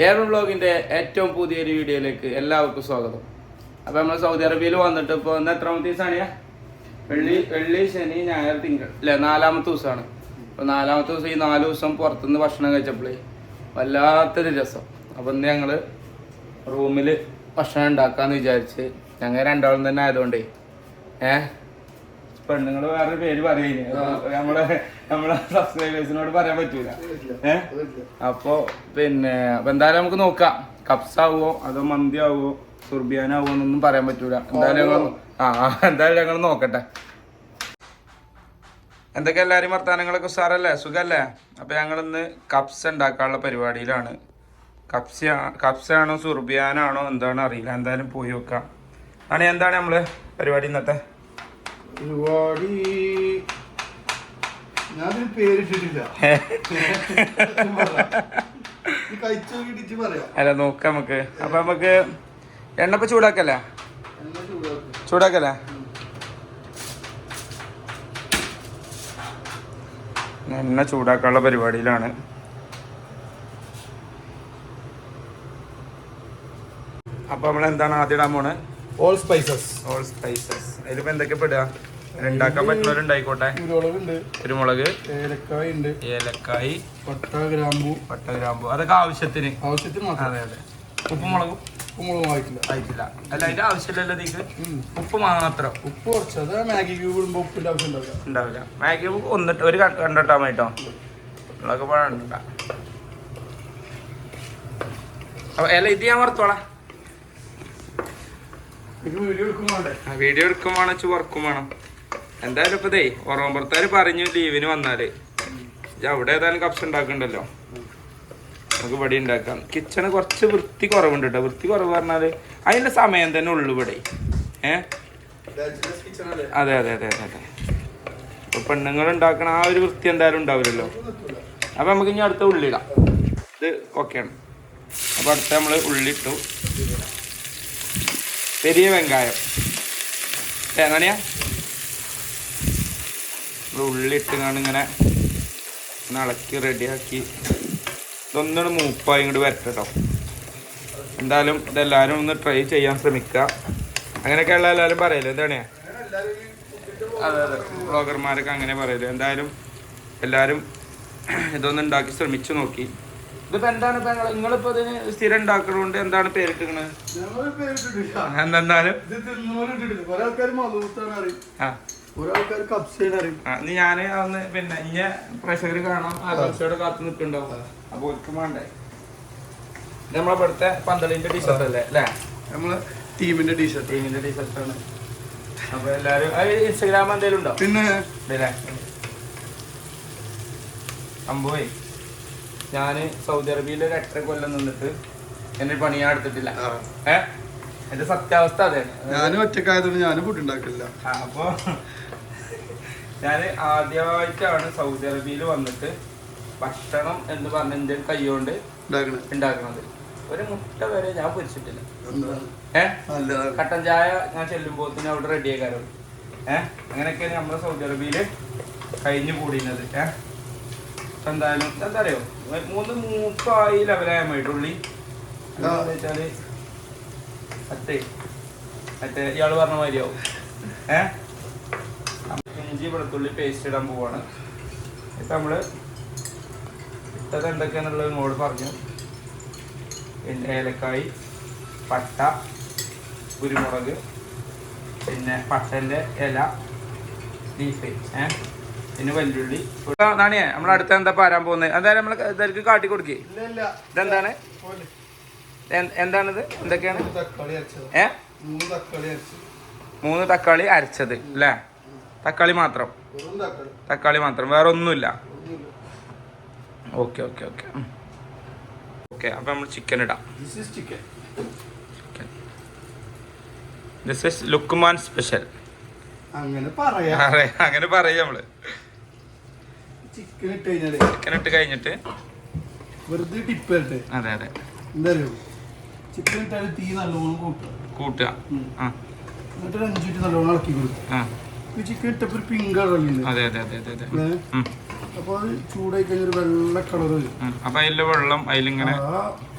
ഏറൺ ബ്ലോഗിന്റെ ഏറ്റവും പുതിയൊരു വീഡിയോയിലേക്ക് എല്ലാവർക്കും സ്വാഗതം. അപ്പൊ നമ്മൾ സൗദി അറേബ്യയിൽ വന്നിട്ട് ഇപ്പൊ ഇന്ന് എത്രാമത്തെ ദിവസമാണ് വെള്ളി വെള്ളി ശനി ഞായർ തിങ്കൾ. അല്ലെ നാലാമത്തെ ദിവസമാണ് അപ്പോൾ നാലാമത്തെ ദിവസം ഈ നാല് ദിവസം പുറത്തുനിന്ന് ഭക്ഷണം കഴിച്ചപ്പോഴേ വല്ലാത്തൊരു രസം. അപ്പൊ ഇന്ന് ഞങ്ങൾ റൂമിൽ ഭക്ഷണം ഉണ്ടാക്കാന്ന് വിചാരിച്ച് ഞങ്ങൾ രണ്ടാളും തന്നെ ആയതുകൊണ്ടേ ഏഹ് പെണ്ണുങ്ങൾ വേറൊരു പേര് പറയുന്നേ നമ്മളെ നമ്മളെ സബ്സ്ക്രൈബേഴ്സിനോട് പറയാൻ പറ്റൂല. ഏ? അപ്പൊ പിന്നെ അപ്പൊ എന്തായാലും നമുക്ക് നോക്കാം. കപ്സ് ആവുമോ അതോ മന്തി ആവുമോ സുർബിയാൻ ആവുമോ എന്നൊന്നും പറയാൻ പറ്റൂല. എന്തായാലും ഞങ്ങൾ ആ എന്തായാലും ഞങ്ങൾ നോക്കട്ടെ. എന്തൊക്കെ എല്ലാരും വർത്താനങ്ങളൊക്കെ? സാറല്ലേ സുഖല്ലേ? അപ്പൊ ഞങ്ങൾ ഇന്ന് കപ്സ് ഉണ്ടാക്കാനുള്ള പരിപാടിയിലാണ്. കപ്സ കപ്സയാണോ ആണോ സുർബിയാനാണോ എന്താണോ അറിയില്ല. എന്തായാലും പോയി നോക്കാം. ആണ് എന്താണ് നമ്മൾ പരിപാടി ഇന്നത്തെ? പരിപാടി. ഞാനൊരു പേരിട്ടിട്ടില്ല അല്ല നോക്ക നമുക്ക്. അപ്പൊ നമുക്ക് എണ്ണപ്പ ചൂടാക്കല്ലേ? ചൂടാക്കല്ലേ? എണ്ണ ചൂടാക്കാനുള്ള പരിപാടിയിലാണ്. അപ്പൊ നമ്മൾ എന്താണ് ആദ്യം ഇടാൻ പോണേ? ഓൾ സ്പൈസസ് ഓൾ സ്പൈസസ് അതിലിപ്പോ എന്തൊക്കെ പെടുക ഉണ്ടാക്കാൻ പറ്റുന്നവരുണ്ടായിക്കോട്ടെ. കുരുമുളകുണ്ട്. കുരുമുളക്. ഏലക്കായ ഉണ്ട് ഏലക്കായി. പട്ട ഗ്രാമ്പു. പട്ട ഗ്രാമ്പു. അതൊക്കെ ആവശ്യത്തിന്. ആവശ്യത്തിന് അതെ അതെ. ഉപ്പ് മുളകും ഉപ്പുമുളകും ആയിട്ടില്ല. ആയിട്ടില്ല. അല്ല അതിന്റെ ആവശ്യമില്ലല്ലോ ഇതിക്ക്? ഉപ്പ് മാത്രം. ഉപ്പ് കുറച്ച്. അത് മാഗി ക്യൂബ് ഉപ്പിന്റെ ആവശ്യം ഉണ്ടാവില്ല. ഉണ്ടാവില്ല. മാഗി ഒന്നിട്ട് ഒരു കണ്ടിട്ടാ മതിട്ടോ ഉള്ളൊക്കെ പഴണ്ട അപ്പൊ അല്ല ഇത് ഞാൻ വറുത്തോളാം. വീഡിയോ വീഡിയോ വീഡിയോ എടുക്കും വേണം വർക്കും വേണം. എന്തായാലും ഇപ്പൊ ദേ ഓർമ്മപ്പുറത്താര് പറഞ്ഞു ലീവിന് വന്നാൽ. അവിടെ ഏതായാലും കപ്സ് ഉണ്ടാക്കണ്ടല്ലോ. നമുക്ക് ഇവിടെ ഉണ്ടാക്കാം. കിച്ചണ് കുറച്ച് വൃത്തി കുറവുണ്ട് കേട്ടോ വൃത്തി കുറവ് പറഞ്ഞാൽ അതിന്റെ സമയം തന്നെ ഉള്ളു ഇവിടെ. ഏ? അതെ അതെ അതെ അതെ അതെ. ഇപ്പൊ പെണ്ണുങ്ങൾ ഉണ്ടാക്കണ ആ ഒരു വൃത്തി എന്തായാലും ഉണ്ടാവില്ലല്ലോ. അപ്പൊ നമുക്ക് ഇനി അടുത്ത ഉള്ളിടാം ഇത് ഓക്കെയാണ് അപ്പൊ അടുത്ത നമ്മൾ ഉള്ളിട്ടു പെരിയ വെങ്കായം. തേങ്ങണിയാ ഉള്ളി ഇട്ടുകൊണ്ട് ഇങ്ങനെ ഒന്ന് ഇളക്കി റെഡിയാക്കി. ഇതൊന്നും മൂപ്പായി ഇങ്ങോട്ട് വരട്ടോ എന്തായാലും ഇതെല്ലാവരും ഒന്ന് ട്രൈ ചെയ്യാൻ ശ്രമിക്കുക അങ്ങനെയൊക്കെയുള്ള എല്ലാവരും പറയല്ലോ എന്താണ്? അതെ അതെ ബ്ലോഗർമാരൊക്കെ അങ്ങനെ പറയൽ. എന്തായാലും എല്ലാവരും ഇതൊന്ന് ഉണ്ടാക്കി ശ്രമിച്ചു നോക്കി. ഇതിപ്പോ എന്താണ് ഇപ്പൊ നിങ്ങൾ നിങ്ങളിപ്പോ ഇതിന് സ്ഥിരം ഉണ്ടാക്കണോണ്ട് എന്താണ് പേരിട്ടിരിക്കണത്? ഞങ്ങൾ ഇനി ഞാൻ അന്ന് പിന്നെ ഇനി പ്രഷർ കാണാം ആകാംക്ഷയോടെ കാത്തു നിൽക്കുന്നുണ്ടാവും അപ്പൊ ഒരിക്കലും വേണ്ടേ. ഇത് നമ്മളെ ഇവിടുത്തെ പന്തളിന്റെ ടീഷർട്ട് അല്ലേ? അല്ലേ? നമ്മൾ ടീമിന്റെ ടീഷർട്ട് ടീമിന്റെ ടീഷർട്ട് ആണ്. അപ്പൊ എല്ലാരും അത് ഇൻസ്റ്റഗ്രാം എന്തെങ്കിലും ഉണ്ടോ? പിന്നെ ഇല്ലേ? അമ്പോയ് ഞാൻ സൗദി അറേബ്യയിൽ ഒരു എട്ടര കൊല്ലം നിന്നിട്ട് എന്നെ പണിയാ എടുത്തിട്ടില്ല. ആ. എന്റെ സത്യാവസ്ഥ അതെ. ഞാനും ഒറ്റക്കായതുകൊണ്ട് ഞാനും ഫുഡ് ഉണ്ടാക്കില്ല അപ്പൊ ഞാൻ ആദ്യമായിട്ടാണ് സൗദി അറേബ്യയിൽ വന്നിട്ട് ഭക്ഷണം എന്ന് പറഞ്ഞ എന്റെ കൈകൊണ്ട് ഉണ്ടാക്കുന്നത് ഒരു മുട്ട വരെ ഞാൻ പൊരിച്ചിട്ടില്ല. കട്ടൻ ചായ ഞാൻ ചെല്ലുമ്പോൾ തന്നെ അവിടെ റെഡി ആക്കാറുണ്ട് ഏഹ് അങ്ങനെയൊക്കെയാണ് നമ്മുടെ സൗദി അറേബ്യയിൽ കഴിഞ്ഞു കൂടിയത് ഏഹ് എന്തായാലും എന്താ അറിയോ? മൂന്ന് മൂപ്പായി ലെവലായ മൈട്ടുള്ളി എന്താ വെച്ചാൽ മറ്റേ മറ്റേ ഇയാൾ പറഞ്ഞ മാതിരിയാവും. ഏ? ഇഞ്ചി വെളുത്തുള്ളി പേസ്റ്റ് ഇടാൻ പോവാണ്. ഇപ്പൊ നമ്മൾ ഇട്ടത് എന്തൊക്കെയാണുള്ളത് മോൾ പറഞ്ഞു. പിന്നെ ഏലക്കായി പട്ട കുരുമുളക് പിന്നെ പട്ടന്റെ ഇല ലീഫ് ഏ? പിന്നെ വെല്ലുള്ളി. നാണിയെ നമ്മൾ അടുത്ത എന്താ പാരാൻ പോകുന്നത് എന്തായാലും നമ്മൾ ഇതൊക്കെ കാട്ടി കൊടുക്കേ. ഇതെന്താണ്? എന്താണിത്? എന്തൊക്കെയാണ്? മൂന്ന് തക്കാളി അരച്ചത്. ഏ? മൂന്ന് തക്കാളി അരച്ചത്. അല്ലേ തക്കാളി മാത്രം. തക്കാളി. മാത്രം വേറെ ഒന്നുമില്ല. Okay okay okay. ഓക്കെ അപ്പം നമ്മൾ ചിക്കൻ ഇടാം. Chicken this is Luqman special അങ്ങനെ പറയാം. അങ്ങനെ പറയാം നമ്മൾ. ചിക്കൻ ഇട്ട് ചിക്കൻ ഇട്ട് കഴിഞ്ഞിട്ട് വെറുതെ ടിപ്പ് അതെ അതെ. എന്താ ചിക്കൻ ഇട്ടാൽ തീ നല്ലോണം കൂട്ടുക. കൂട്ടുക. എന്നിട്ട് ഒരു അഞ്ച് മിനിറ്റ് നല്ലോണം ഇളക്കി കൊടുക്കുക. ചിക്കൻ ഇട്ടപ്പോ ഒരു പിങ്ക് അതെ അതെ അതെ അതെ അതെ. ഏ? അപ്പൊ അത് ചൂടായി കഴിഞ്ഞ ഒരു വെള്ള കളർ വരും. അപ്പൊ അതിലെ വെള്ളം അതിലിങ്ങനെ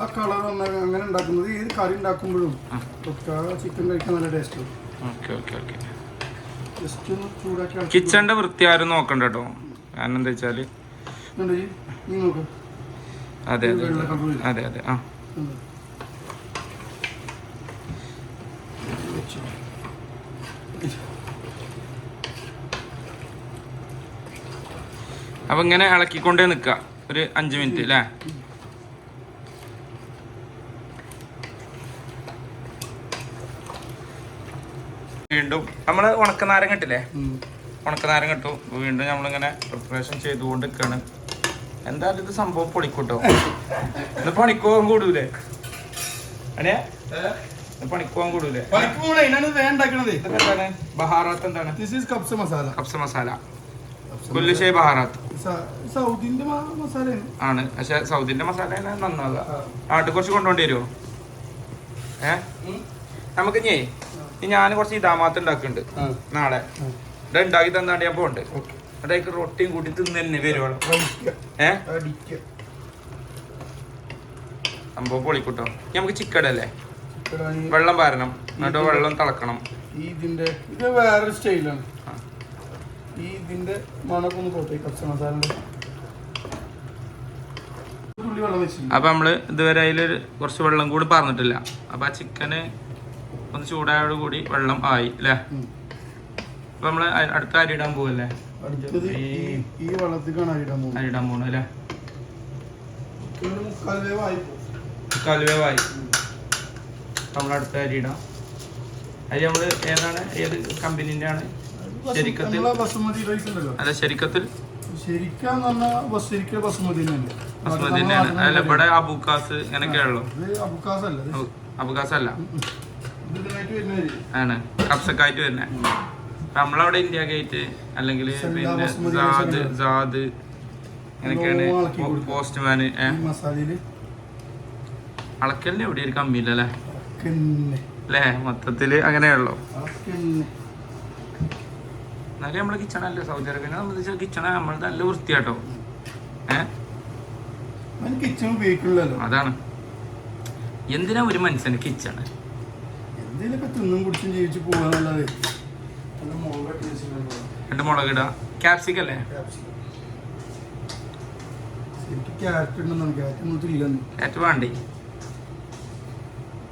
ആ കളർ അങ്ങനെ ഉണ്ടാക്കുന്നത് ഏത് കറി ഉണ്ടാക്കുമ്പോഴും. ഒക്കെ ചിക്കൻ കഴിക്കാൻ നല്ല taste okay okay okay. Just ഒന്ന് ചൂടാക്കി കിച്ചണിന്റെ വൃത്തി ആരും നോക്കണ്ട കേട്ടോ. കാരണം എന്താ വെച്ചാൽ അതെ അതെ. അതെ. അതെ ആ ഉണ്ട്. വെച്ചു. അപ്പൊ ഇങ്ങനെ ഇളക്കിക്കൊണ്ടേ നിക്ക. ഒരു അഞ്ചു മിനിറ്റ് അല്ലേ വീണ്ടും നമ്മൾ ഉണക്ക നാരം കിട്ടില്ലേ ഉണക്ക നാരം ഇട്ടു വീണ്ടും നമ്മളിങ്ങനെ പ്രിപ്പറേഷൻ ചെയ്തുകൊണ്ട് നിൽക്കാണ് എന്തായാലും ഇത് സംഭവം പൊളിക്കൂട്ടോ? ഇത് പണിക്കോവാൻ കൂടൂലേ? അനിയാ? പണിക്കോവാൻ കൂടൂലേ? പണിക്ക് ഇതിനാണ് ഇത് എന്താണ് ബഹാറാത്ത് എന്താണ്? This is കബ്സ മസാല കബ്സ മസാല കബ്സ കൊല്ലുശേ ബഹാറാത്ത്. സ- സൗദിന്റെ മ- മസാലയാണ് ആണ്. പക്ഷെ സൗദിന്റെ മസാല നന്നാവുക. നാട്ടിൽ കുറച്ച് കൊണ്ടുപോണ്ടി വരുമോ ഏ? നമുക്ക് ഇനി ഞാൻ കുറച്ച് ഇതാമാത്ത് ഉണ്ടാക്കുന്നുണ്ട്. നാളെ. ഇവിടെ ഉണ്ടാക്കി തന്നാണ്ട് ഞാൻ പോണ്ട്. അതായത് റൊട്ടിയും കൂട്ടി തിന്ന് തന്നെ വരുവാണ്. ഏ. സംഭവം പൊളിക്കൂട്ടോ. ഇനി നമുക്ക് ചിക്കൻ അല്ലേ? ഇവിടെ ഈ- വെള്ളം പാരണം. എന്നിട്ട് വെള്ളം തിളക്കണം. ഈ ഇതിന്റെ ഇത് വേറൊരു സ്റ്റൈലാണ്. ഈ ഇതിന്റെ മണക്കൊന്ന് ഒന്ന് പോട്ടെ കുറച്ച് മസാല അപ്പൊ നമ്മൾ ഇതുവരെ അതിൽ കുറച്ച് വെള്ളം കൂടി പറഞ്ഞിട്ടില്ല അപ്പൊ ആ ചിക്കന് ഒന്ന് ചൂടായോട് കൂടി വെള്ളം ആയി അല്ലേ. അപ്പൊ നമ്മൾ അടുത്ത അരി ഇടാൻ പോവല്ലേ? ഈ വെള്ളത്തിക്കാണ് അരിടാൻ പോകുന്നത് അരി ഇടാൻ പോണല്ലേ അല്ലേ? ഒരു മുക്കാൽ വേവായി. പോകും കലുവേവായി നമ്മൾ അടുത്ത അരി ഇടാം അരി നമ്മൾ ഏതാണ്? ഏത് കമ്പനീന്റെ ആണ് ശരിക്കത്തിൽ? ബസുമതി റൈസ് ഉണ്ടല്ലോ അല്ല ശരിക്കത്തിൽ? ശരിക്കാന്ന് ബസ് ശരിക്കും ബസുമതി തന്നെയല്ലേ ബസ്മതി തന്നെയാണ് അല്ല ഇവിടെ അബുക്കാസ് ഇങ്ങനെയൊക്കെയുള്ളൂ അബുക്കാസ് അല്ല അബുക്കാസ് ആണ്. കപ്സക്കായിട്ട് തന്നെ നമ്മളവിടെ ഇന്ത്യ ഗേറ്റ് അല്ലെങ്കിൽ പിന്നെ ജാദ് സാദ് അങ്ങനെയൊക്കെയാണ്. പോസ്റ്റ്മാന് അളക്കലിന് എവിടെ ഒരു കമ്മിയില്ലല്ലേ? അല്ലേ മൊത്തത്തിൽ അങ്ങനെയുള്ളൂ. എന്നാലും നമ്മളെ കിച്ചണല്ലേ സൗദി അറേബ്യനെ സംബന്ധിച്ച കിച്ചണ നമ്മൾ നല്ല വൃത്തിയാട്ടോ. കിച്ചൺ ഉപയോഗിക്കണില്ലല്ലോ അതാണ്. എന്തിനാ ഒരു മനുഷ്യന് കിച്ചൺ എന്തിനൊക്കെ തിന്നും കുടിച്ചും ജീവിച്ചു പോകാന്നല്ലാതെ രണ്ട് മുളക് ഇടാ. രണ്ട് മുളകിട ക്യാപ്സിക് അല്ലേ ക്യാരറ്റ് ഉണ്ടെന്നാണ് ക്യാരറ്റ് വേണ്ടേ?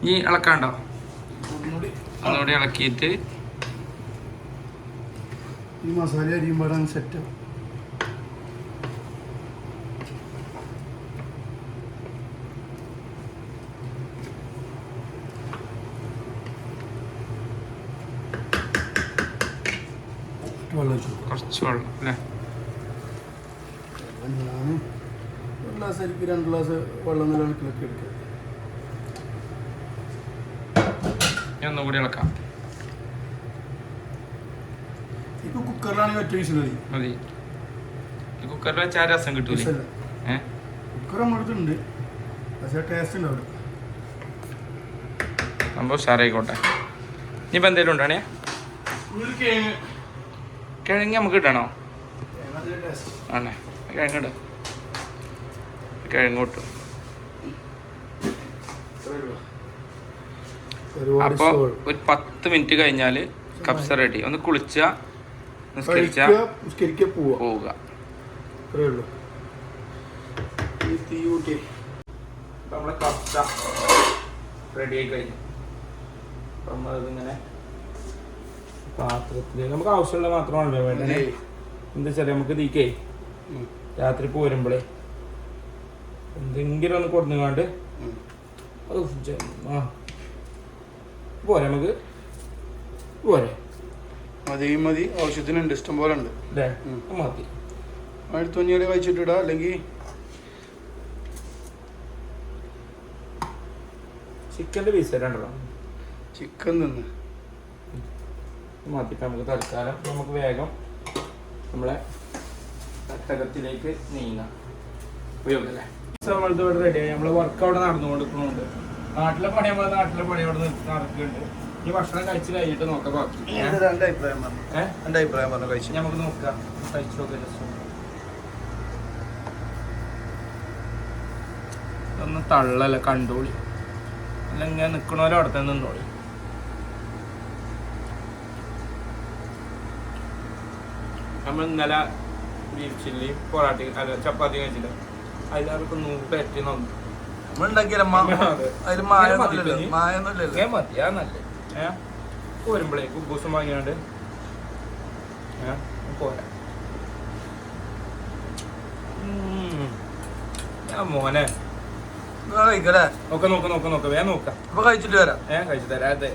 ഇനി ഇളക്കാണ്ടോ? ഒന്നുകൂടി ഇളക്കിയിട്ട്. ഈ മസാല അരിയുമ്പോഴാണ് സെറ്റ്. കുറച്ച് വെള്ളം അല്ലേ? ഒരു ഗ്ലാസ് അരിക്ക് രണ്ട് ഗ്ലാസ് വെള്ളം നല്ല കണക്കിലൊക്കെ എടുക്കുക ഇനി ഒന്നുകൂടി ഇളക്കാം. ഇപ്പൊ കുക്കറിലാണെങ്കിൽ ഒറ്റ വിസിൽ മതി. മതി. കുക്കറിൽ വെച്ചാൽ രസം കിട്ടൂല. കുക്കർ പക്ഷേ ടേസ്റ്റ് സംഭവം ഉഷാറായിക്കോട്ടെ. ഇനിയിപ്പോൾ എന്തെങ്കിലും ഉണ്ടാണേ കിഴങ്ങ്. നമുക്ക് ഇടണോ ആണേ. കിഴങ്ങ് ഇടാം. കിഴങ്ങ് കിട്ടും. അപ്പോൾ ഒരു പത്ത് മിനിറ്റ് കഴിഞ്ഞാൽ കപ്സ റെഡി ഒന്ന് കുളിച്ച നിസ്കരിച്ച പോവുക. നമ്മളെ കപ്സ റെഡി ആയി കഴിഞ്ഞു. അപ്പം അതിങ്ങനെ പാത്രത്തിൽ നമുക്ക് ആവശ്യമുള്ള മാത്രമാണല്ലോ വേണ്ടത്. എന്താ വെച്ചാൽ നമുക്ക് തീക്കേ. രാത്രി പോരുമ്പോഴേ എന്തെങ്കിലും ഒന്ന് കൊടുന്നുകാണ്ട് അത് ആ പോരെ നമുക്ക്? പോരെ. മതി മതി. ആവശ്യത്തിനുണ്ട്. ഇഷ്ടം പോലെ ഉണ്ട് മതി അടുത്ത് തുണിയാൽ കഴിച്ചിട്ടിടാ. അല്ലെങ്കിൽ ചിക്കന്റെ പീസ് രണ്ടോ ചിക്കൻ നിന്ന് മതി ഇപ്പം നമുക്ക് തൽക്കാലം നമുക്ക് വേഗം നമ്മളെ തട്ടകത്തിലേക്ക് നീങ്ങാം. ഉപയോഗിക്കല്ലേ നമ്മളിത് ഇവിടെ റെഡിയായി നമ്മളെ വർക്ക് അവിടെ നടന്നുകൊണ്ടിരിക്കുന്നുണ്ട്. നാട്ടിലെ പണി നമ്മളെ നാട്ടിലെ പണി അവിടെ നടക്കുന്നുണ്ട്. ഈ ഭക്ഷണം കഴിച്ച് കഴിഞ്ഞിട്ട് നോക്കാം ബാക്കി? രണ്ട് അഭിപ്രായം പറഞ്ഞു? രണ്ട് അഭിപ്രായം പറഞ്ഞു കഴിച്ചു. നമുക്ക് നോക്കാം. കഴിച്ചു നോക്കാം ജസ്റ്റ് ഒന്ന്. തള്ളല്ല കണ്ടോളി. അല്ല ഇങ്ങനെ നിക്കണോരോ അവിടെ തന്നെ നിന്നോളി. നമ്മൾ ഇന്നലെ ബീഫ് ചില്ലി പൊറാട്ടി അല്ല ചപ്പാത്തി കഴിച്ചില്ല. അതിലവർക്ക് നൂറ് പറ്റി നന്നു. നമ്മളുണ്ടാക്കിയാലും അതെ. അതിൽ മായൊന്നുമില്ലല്ലോ മായൊന്നുമില്ലല്ലോ ഏ മതി ആ നല്ല ഏ? പോരുമ്പോഴേ കുബൂസും വാങ്ങിയാണ്ട്. ഏ? പോരാ. ഉം. ആ മോനെ. കഴിക്കല്ലേ? നോക്ക നോക്ക നോക്ക നോക്ക. വേഗം നോക്കാം. അപ്പൊ കഴിച്ചിട്ട് വരാം. ഏ കഴിച്ചു തരാം അതെ.